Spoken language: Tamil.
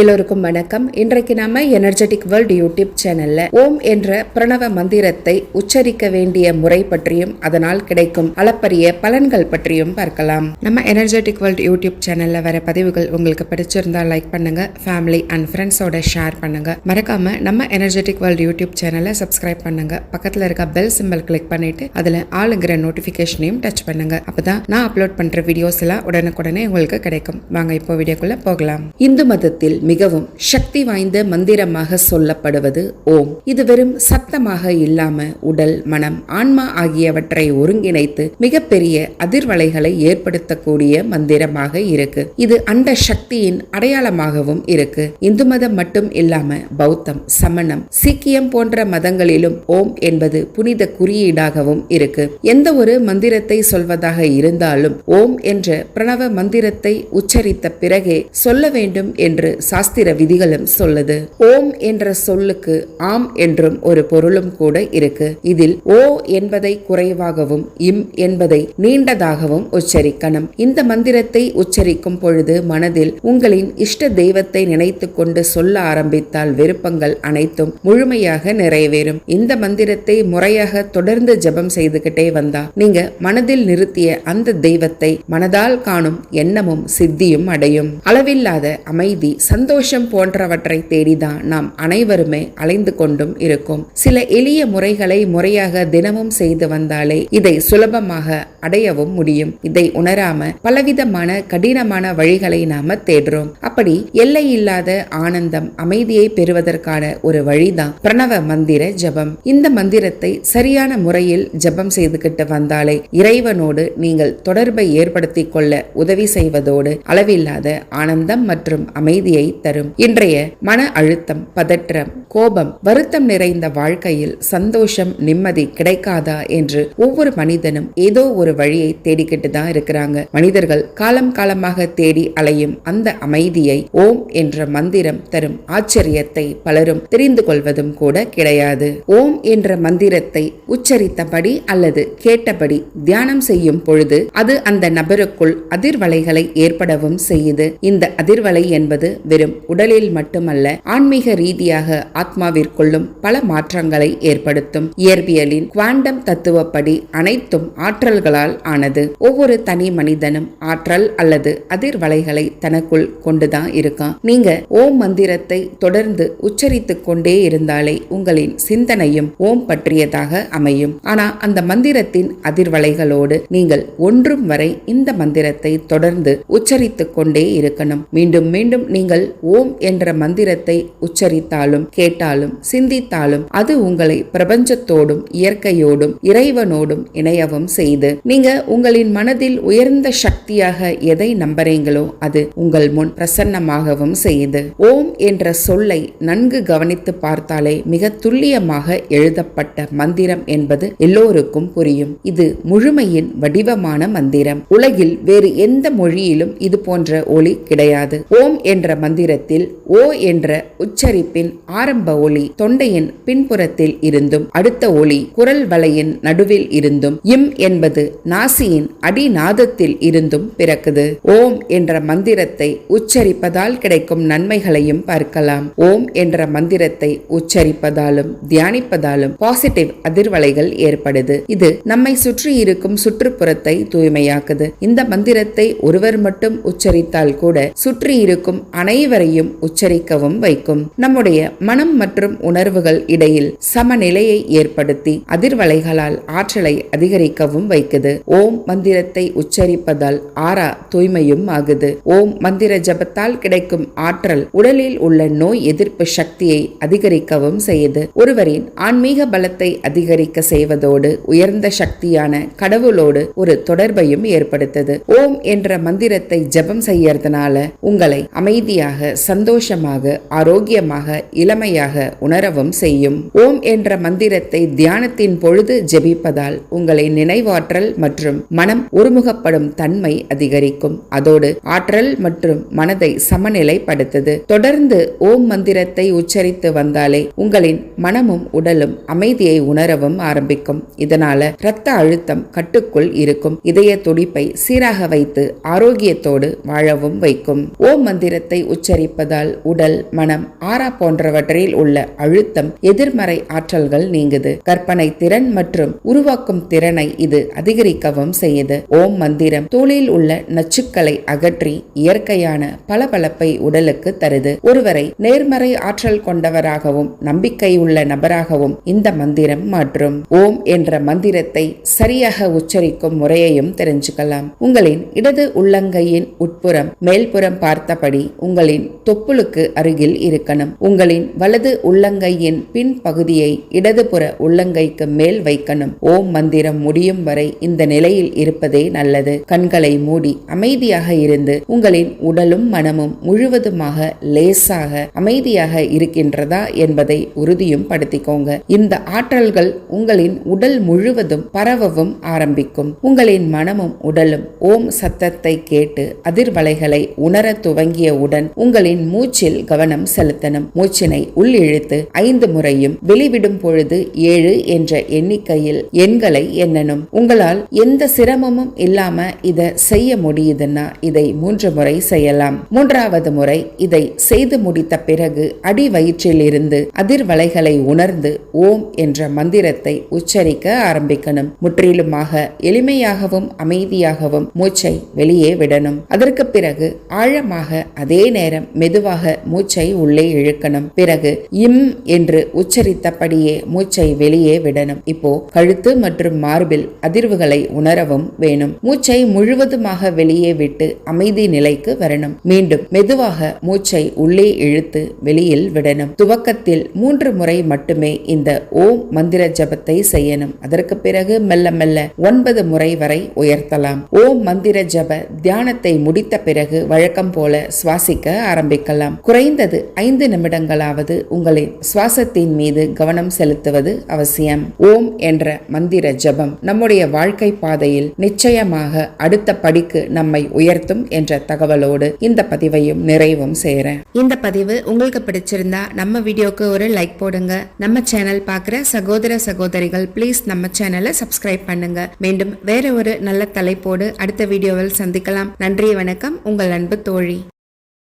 எல்லோருக்கும் வணக்கம். இன்றைக்கு நாம எனர்ஜெட்டிக் வேர்ல்ட் யூடியூப் சேனல்ல ஓம் என்ற பிரணவ மந்திரத்தை உச்சரிக்க வேண்டிய முறை பற்றியும் அதனால் கிடைக்கும் அளப்பரிய பலன்கள் பற்றியும் பார்க்கலாம். நம்ம எனர்ஜெட்டிக் வேர்ல்ட் யூடியூப் சேனல்ல வர பதிவுகள் உங்களுக்கு பிடிச்சிருந்தா லைக் பண்ணுங்க ஃபேமிலி அண்ட் ஃப்ரெண்ட்ஸோட ஷேர் பண்ணுங்க. மறக்காம நம்ம எனர்ஜெட்டிக் வேர்ல்ட் யூடியூப் சேனலை சப்ஸ்கிரைப் பண்ணுங்க. பக்கத்துல இருக்க பெல் சிம்பல் கிளிக் பண்ணிட்டு அதுல ஆளுங்கிற நோட்டிபிகேஷனையும் டச் பண்ணுங்க. அப்பதான் நான் அப்லோட் பண்ற வீடியோஸ் எல்லாம் உடனுக்குடனே உங்களுக்கு கிடைக்கும். வாங்க இப்போ வீடியோக்குள்ள போகலாம். இந்து மதத்தில் மிகவும் சக்தி வாய்ந்த மந்திரமாக சொல்லப்படுவது ஓம். இது வெறும் சத்தமாக இல்லாம உடல் மனம் ஆன்மா ஆகியவற்றை ஒருங்கிணைத்து மிகப்பெரிய அதிர்வலைகளை ஏற்படுத்தக்கூடிய மந்திரமாக இருக்கு. இது அண்ட சக்தியின் அடையாளமாகவும் இருக்கு. இந்து மதம் மட்டும் இல்லாம பௌத்தம் சமணம் சீக்கியம் போன்ற மதங்களிலும் ஓம் என்பது புனித குறியீடாகவும் இருக்கு. எந்த ஒரு மந்திரத்தை சொல்வதாக இருந்தாலும் ஓம் என்ற பிரணவ மந்திரத்தை உச்சரித்த பிறகே சொல்ல வேண்டும் என்று சாஸ்திர விதிகளும் சொல்லுது. ஓம் என்ற சொல்லுக்கு ஆம் என்றும் ஒரு பொருளும் கூட இருக்கு. இதில் ஓ என்பதை குறைவாகவும் இம் என்பதை நீண்டதாகவும் உச்சரிக்கணும். இந்த மந்திரத்தை உச்சரிக்கும் பொழுது மனதில் உங்களின் இஷ்ட தெய்வத்தை நினைத்து கொண்டு சொல்ல ஆரம்பித்தால் விருப்பங்கள் அனைத்தும் முழுமையாக நிறைவேறும். இந்த மந்திரத்தை முறையாக தொடர்ந்து ஜபம் செய்துகிட்டே வந்தா நீங்க மனதில் நிறுத்திய அந்த தெய்வத்தை மனதால் காணும் எண்ணமும் சித்தியும் அடையும். அளவில்லாத அமைதி சந்தோஷம் சந்தோஷம் போன்றவற்றை தேடிதான் நாம் அனைவருமே அலைந்து கொண்டும் இருக்கும். சில எளிய முறைகளை முறையாக தினமும் செய்து வந்தாலே இதை சுலபமாக அடையவும் முடியும். இதை உணராம பலவிதமான கடினமான வழிகளை நாம தேடுறோம். அப்படி எல்லை இல்லாத ஆனந்தம் அமைதியை பெறுவதற்கான ஒரு வழிதான் பிரணவ மந்திர ஜபம். இந்த மந்திரத்தை சரியான முறையில் ஜபம் செய்துகிட்டு வந்தாலே இறைவனோடு நீங்கள் தொடர்பை ஏற்படுத்திக் கொள்ள உதவி செய்வதோடு அளவில்லாத ஆனந்தம் மற்றும் அமைதியை தரும். இன்றைய மன அழுத்தம் பதற்றம் கோபம் வருத்தம் நிறைந்த வாழ்க்கையில் சந்தோஷம் நிம்மதி கிடைக்காதா என்று ஒவ்வொரு மனிதனும் ஏதோ ஒரு வழியை தேடிக்கிட்டு தான் இருக்கிறாங்க. மனிதர்கள் காலம் காலமாக தேடி அலையும் அந்த அமைதியை ஓம் என்ற மந்திரம் தரும் ஆச்சரியத்தை பலரும் தெரிந்து கொள்வதும் கூட கிடையாது. ஓம் என்ற மந்திரத்தை உச்சரித்தபடி அல்லது கேட்டபடி தியானம் செய்யும் பொழுது அது அந்த நபருக்குள் அதிர்வலைகளை ஏற்படவும் செய்யுது. இந்த அதிர்வலை என்பது வெறும் உடலில் மட்டுமல்ல ஆன்மீக ரீதியாக ஆத்மாவிற்குள்ளும் பல மாற்றங்களை ஏற்படுத்தும். இயற்பியலின் குவாண்டம் தத்துவப்படி அனைத்தும் ஆற்றல்களால் ஆனது. ஒவ்வொரு தனி மனிதனும் ஆற்றல் அல்லது அதிர்வலைகளை தனக்குள் கொண்டுதான் இருக்கான். நீங்க ஓம் மந்திரத்தை தொடர்ந்து உச்சரித்துக் கொண்டே இருந்தாலே உங்களின் சிந்தனையும் ஓம் பற்றியதாக அமையும். ஆனா அந்த மந்திரத்தின் அதிர்வலைகளோடு நீங்கள் ஒன்றும் வரை இந்த மந்திரத்தை தொடர்ந்து உச்சரித்து கொண்டே இருக்கணும். மீண்டும் மீண்டும் நீங்கள் ஓம் என்ற மந்திரத்தை உச்சரித்தாலும் கேட்டாலும் சிந்தித்தாலும் அது உங்களை பிரபஞ்சத்தோடும் இயற்கையோடும் இறைவனோடும் இணையவும் செய்து நீங்க உங்களின் மனதில் உயர்ந்த சக்தியாக எதை நம்புறீங்களோ அது உங்கள் முன் பிரசன்னமாகவும் செய்து ஓம் என்ற சொல்லை நன்கு கவனித்து பார்த்தாலே மிக துல்லியமாக எழுதப்பட்ட மந்திரம் என்பது எல்லோருக்கும் புரியும். இது முழுமையின் வடிவமான மந்திரம். உலகில் வேறு எந்த மொழியிலும் இது போன்ற ஒளி கிடையாது. ஓம் என்ற மந்திரம் மந்திரத்தில் ஓ என்ற உச்சரிப்பின் ஆரம்ப ஒளி தொண்டையின் பின்புறத்தில் இருந்தும் அடுத்த ஒளி குரல் வலையின் நடுவில் இருந்தும் இம் என்பது நாசியின் அடிநாதத்தில் இருந்தும் பிறக்குது. ஓம் என்ற மந்திரத்தை உச்சரிப்பதால் கிடைக்கும் நன்மைகளையும் பார்க்கலாம். ஓம் என்ற மந்திரத்தை உச்சரிப்பதாலும் தியானிப்பதாலும் பாசிட்டிவ் அதிர்வலைகள் ஏற்படுது. இது நம்மை சுற்றி இருக்கும் சுற்றுப்புறத்தை தூய்மையாக்குது. இந்த மந்திரத்தை ஒருவர் மட்டும் உச்சரித்தால் கூட சுற்றி இருக்கும் அனைவரும் அனைவரையும் உச்சரிக்கவும் வைக்கும். நம்முடைய மனம் மற்றும் உணர்வுகள் இடையில் சமநிலையை ஏற்படுத்தி அதிர்வலைகளால் ஆற்றலை அதிகரிக்கவும் வைக்குது. ஓம் மந்திரத்தை உச்சரிப்பதால் ஆறா தூய்மையும் ஆகுது. ஓம் மந்திர ஜபத்தால் கிடைக்கும் ஆற்றல் உடலில் உள்ள நோய் எதிர்ப்பு சக்தியை அதிகரிக்கவும் செய்யுது. ஒருவரின் ஆன்மீக பலத்தை அதிகரிக்க செய்வதோடு உயர்ந்த சக்தியான கடவுளோடு ஒரு தொடர்பையும் ஏற்படுத்துது. ஓம் என்ற மந்திரத்தை ஜபம் செய்யறதுனால உங்களை அமைதியாக சந்தோஷமாக ஆரோக்கியமாக இளமையாக உணரவும் செய்யும். ஓம் என்ற மந்திரத்தை தியானத்தின் பொழுது ஜெபிப்பதால் உங்களை நினைவாற்றல் மற்றும் மனம் ஒருமுகப்படும் தன்மை அதிகரிக்கும். அதோடு ஆற்றல் மற்றும் மனதை சமநிலைப்படுத்துது. தொடர்ந்து ஓம் மந்திரத்தை உச்சரித்து வந்தாலே உங்களின் மனமும் உடலும் அமைதியை உணரவும் ஆரம்பிக்கும். இதனால இரத்த அழுத்தம் கட்டுக்குள் இருக்கும். இதய துடிப்பை சீராக வைத்து ஆரோக்கியத்தோடு வாழவும் வைக்கும். ஓம் மந்திரத்தை உச்ச உச்சரிப்பதால் உடல் மனம் ஆறா போன்றவற்றில் உள்ள அழுத்தம் எதிர்மறை ஆற்றல்கள் நீங்குது. கற்பனை திறன் மற்றும் உருவாக்கும் திறனை இது அதிகரிக்கவும் செய்யுது. ஓம் மந்திரம் தோளில் உள்ள நச்சுக்களை அகற்றி இயற்கையான பளபளப்பை உடலுக்கு தருது. ஒருவரை நேர்மறை ஆற்றல் கொண்டவராகவும் நம்பிக்கை உள்ள நபராகவும் இந்த மந்திரம் மாற்றும். ஓம் என்ற மந்திரத்தை சரியாக உச்சரிக்கும் முறையையும் தெரிஞ்சுக்கலாம். உங்களின் இடது உள்ளங்கையின் உட்புறம் மேல்புறம் பார்த்தபடி உங்களின் தொப்புளுக்கு அருகில் இருக்கணும். உங்களின் வலது உள்ளங்கையின் பின் பகுதியை இடதுபுற உள்ளங்கைக்கு மேல் வைக்கணும். ஓம் மந்திரம் முடியும் வரை இந்த நிலையில் இருப்பதே நல்லது. கண்களை மூடி அமைதியாக இருந்து உங்களின் உடலும் மனமும் முழுவதுமாக லேசாக அமைதியாக இருக்கின்றதா என்பதை உறுதியும் படுத்திக்கோங்க. இந்த ஆற்றல்கள் உங்களின் உடல் முழுவதும் பரவவும் ஆரம்பிக்கும். உங்களின் மனமும் உடலும் ஓம் சத்தத்தை கேட்டு அதிர்வலைகளை உணர துவங்கியவுடன் உங்களின் மூச்சில் கவனம் செலுத்தணும். மூச்சினை உள்ளிழுத்து ஐந்து முறையும் வெளிவிடும் பொழுது ஏழு என்ற எண்ணிக்கையில் எண்களை எண்ணணும். உங்களால் எந்த சிரமமும் இல்லாம இதை செய்ய முடியுதுன்னா இதை மூன்று முறை செய்யலாம். மூன்றாவது முறை இதை செய்து முடித்த பிறகு அடி வயிற்றில் இருந்து அதிர்வலைகளை உணர்ந்து ஓம் என்ற மந்திரத்தை உச்சரிக்க ஆரம்பிக்கணும். முற்றிலுமாக எளிமையாகவும் அமைதியாகவும் மூச்சை வெளியே விடணும். அதற்கு பிறகு ஆழமாக அதே நேரம் நேரம் மெதுவாக மூச்சை உள்ளே இழுக்கணும். பிறகு இம் என்று உச்சரித்தபடியே மூச்சை வெளியே விடணும். இப்போ கழுத்து மற்றும் மார்பில் அதிர்வுகளை உணரவும் வேணும். மூச்சை முழுவதுமாக வெளியே விட்டு அமைதி நிலைக்கு வரணும். மீண்டும் மெதுவாக மூச்சை உள்ளே இழுத்து வெளியில் விடணும். துவக்கத்தில் மூன்று முறை மட்டுமே இந்த ஓம் மந்திர ஜபத்தை செய்யணும். அதற்கு பிறகு மெல்ல மெல்ல ஒன்பது முறை வரை உயர்த்தலாம். ஓம் மந்திர ஜப தியானத்தை முடித்த பிறகு வழக்கம் போல சுவாசிக்க ஆரம்பிக்கலாம். குறைந்தது ஐந்து நிமிடங்களாவது உங்களின் சுவாசத்தின் மீது கவனம் செலுத்துவது அவசியம். ஓம் என்ற மந்திர ஜபம் நம்முடைய வாழ்க்கை பாதையில் நிச்சயமாக அடுத்த படிக்கு நம்மை உயர்த்தும் என்ற தகவலோடு இந்த பதிவையும் நிறைவும் செய்கிறேன். இந்த பதிவு உங்களுக்கு பிடிச்சிருந்தா நம்ம வீடியோக்கு ஒரு லைக் போடுங்க. நம்ம சேனல் பார்க்குற சகோதர சகோதரிகள் ப்ளீஸ் நம்ம சேனலை சப்ஸ்கிரைப் பண்ணுங்க. மீண்டும் வேற ஒரு நல்ல தலைப்போடு அடுத்த வீடியோவில் சந்திக்கலாம். நன்றி வணக்கம். உங்கள் அன்பு தோழி.